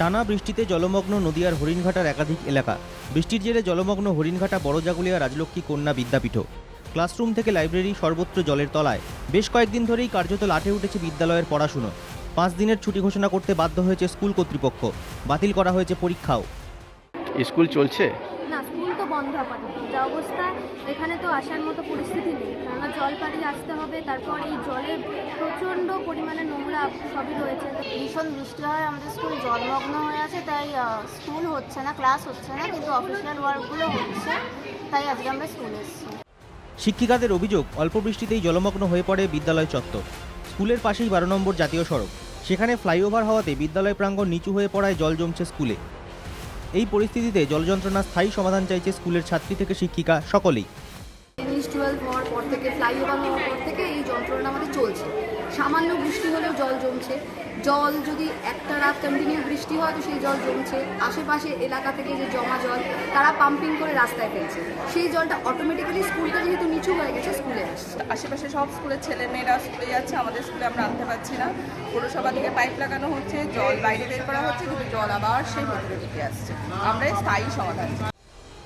টানা বৃষ্টিতে জলমগ্ন নদিয়ার হরিণঘাটার একাধিক এলাকা। বৃষ্টির জেরে জলমগ্ন হরিণঘাটা, বড়জাগুলিয়া, রাজলক্ষ্মী, কন্যা বিদ্যাপীঠ। ক্লাসরুম থেকে লাইব্রেরি সর্বত্র জলের তলায়। বেশ কয়েকদিন ধরেই কার্যত লাটে উঠেছে বিদ্যালয়ের পড়াশুনো। পাঁচ দিনের ছুটি ঘোষণা করতে বাধ্য হয়েছে স্কুল কর্তৃপক্ষ। বাতিল করা হয়েছে পরীক্ষাও। স্কুল চলছে? বন্ধ আপাতত যা অবস্থা এখানে তো আসার মতো পরিস্থিতি নেই। কেননা জল পাড়িয়ে আসতে হবে তারপর এই জলে প্রচণ্ড পরিমাণে নোংরা সবই রয়েছে। ভীষণ বৃষ্টি হয় আমাদের স্কুল জলমগ্ন হয়ে আছে তাই স্কুল হচ্ছে না ক্লাস হচ্ছে না কিন্তু অফিসিয়াল ওয়ার্কগুলো হচ্ছে তাই আজকে আমরা স্কুল এসেছি। শিক্ষিকাদের অভিযোগ অল্প বৃষ্টিতেই জলমগ্ন হয়ে পড়ে বিদ্যালয় চত্বর। স্কুলের পাশেই বারো নম্বর জাতীয় সড়ক। সেখানে ফ্লাইওভার হওয়াতে বিদ্যালয় প্রাঙ্গণ নিচু হয়ে পড়ায় জল জমছে স্কুলে। এই পরিস্থিতিতে জলযন্ত্রণার স্থায়ী সমাধান চাইছে স্কুলের ছাত্রী থেকে শিক্ষিকা সকলেই। টুয়েলভ হওয়ার পর থেকে ফ্লাইওভার হওয়ার পর থেকে এই যন্ত্রণা আমাদের চলছে। সামান্য বৃষ্টি হলেও জল জমছে। জল যদি একটা রাত কন্টিনিউ বৃষ্টি হয় তো সেই জল জমছে। আশেপাশে এলাকা থেকে যে জমা জল তারা পাম্পিং করে রাস্তায় ফেলছে। সেই জলটা অটোমেটিক্যালি স্কুলটা যেহেতু নিচু হয়ে গেছে স্কুলে আসছে। আশেপাশে সব স্কুলের ছেলে মেয়েরা স্কুলে যাচ্ছে আমাদের স্কুলে আমরা আনতে পারছি না। পৌরসভা থেকে পাইপ লাগানো হচ্ছে জল বাইরে বের করা হচ্ছে কিন্তু জল আবার সেই ভেতরে ঢুকে আসছে। আমরা স্থায়ী সমাধান।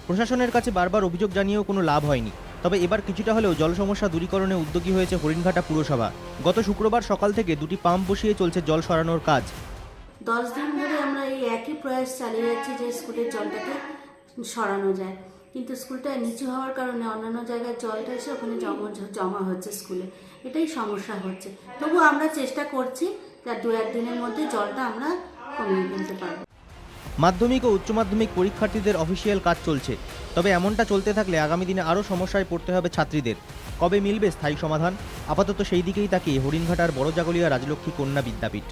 প্রশাসনের কাছে বারবার অভিযোগ জানিয়েও কোনো লাভ হয়নি। তবে এবার কিছুটা হলেও জল সমস্যা দূরীকরণে উদ্যোগী হয়েছে হরিণঘাটা পুরসভা। গত শুক্রবার সকাল থেকে দুটি পাম্প বসিয়ে চলছে জল সরানোর কাজ। দশ দিন ধরে আমরা এই একই প্রয়াস চালিয়ে যাচ্ছি যে স্কুলের জলটাকে সরানো যায়। কিন্তু স্কুলটা নিচু হওয়ার কারণে অন্যান্য জায়গায় জলটা এসে ওখানে জমা জমা হচ্ছে স্কুলে। এটাই সমস্যা হচ্ছে। তবু আমরা চেষ্টা করছি যে দু একদিনের মধ্যে জলটা আমরা কমিয়ে ফেলতে পারব। মাধ্যমিক ও উচ্চ মাধ্যমিক পরীক্ষার্থীদের অফিসিয়াল কাজ চলছে। তবে এমনটা চলতে থাকলে আগামী দিনে আরও সমস্যায় পড়তে হবে ছাত্রীদের। কবে মিলবে স্থায়ী সমাধান? আপাতত সেই দিকেই তাকিয়ে হরিণঘাটার বড় জাগলিয়া রাজলক্ষ্মী কন্যা বিদ্যাপীঠ।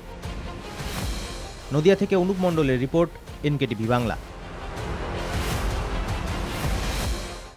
নদিয়া থেকে অনুপ মণ্ডলের রিপোর্ট, এনকেটিভি বাংলা।